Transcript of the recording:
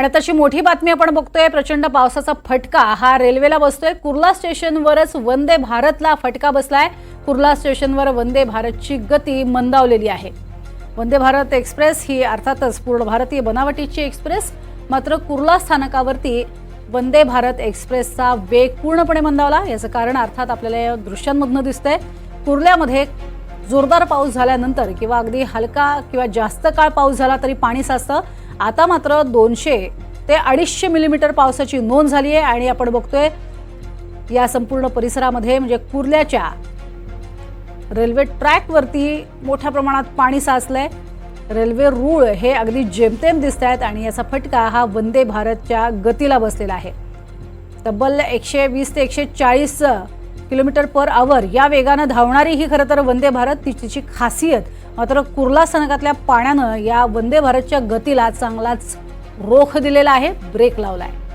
आणि तशी मोठी बातमी आपण बघतोय प्रचंड पावसाचा फटका. हा रेल्वेला बसतोय. कुर्ला स्टेशनवरच वंदे भारतला फटका बसलाय. कुर्ला स्टेशनवर वंदे भारतची गती मंदावलेली आहे. वंदे भारत एक्सप्रेस ही अर्थातच पूर्ण भारतीय बनावटीची एक्सप्रेस. मात्र कुर्ला स्थानकावरती वंदे भारत एक्सप्रेसचा वेग पूर्णपणे मंदावला. याचं कारण अर्थात आपल्याला या दृश्यांमधनं दिसतंय. कुर्ल्यामध्ये जोरदार पाऊस झाल्यानंतर किंवा अगदी हलका किंवा जास्त काळ पाऊस झाला तरी पाणी साचतं. आता मात्र दोनशे ते अडीचशे मिलीमीटर पावसाची नोंद झाली आहे आणि आपण बघतोय या संपूर्ण परिसरामध्ये म्हणजे कुर्ल्याच्या रेल्वे ट्रॅकवरती मोठ्या प्रमाणात पाणी साचलंय. रेल्वे रूळ हे अगदी जेमतेम दिसत आहेत आणि याचा फटका हा वंदे भारतच्या गतीला बसलेला आहे. तब्बल एकशे वीस ते एकशे चाळीस किलोमीटर पर आवर या वेगानं धावणारी ही खरं तर वंदे भारत ती तिची खासियत. मात्र कुर्ला स्थानकातल्या पाण्यानं या वंदे भारतच्या गतीला चांगलाच रोख दिलेला आहे ब्रेक लावला आहे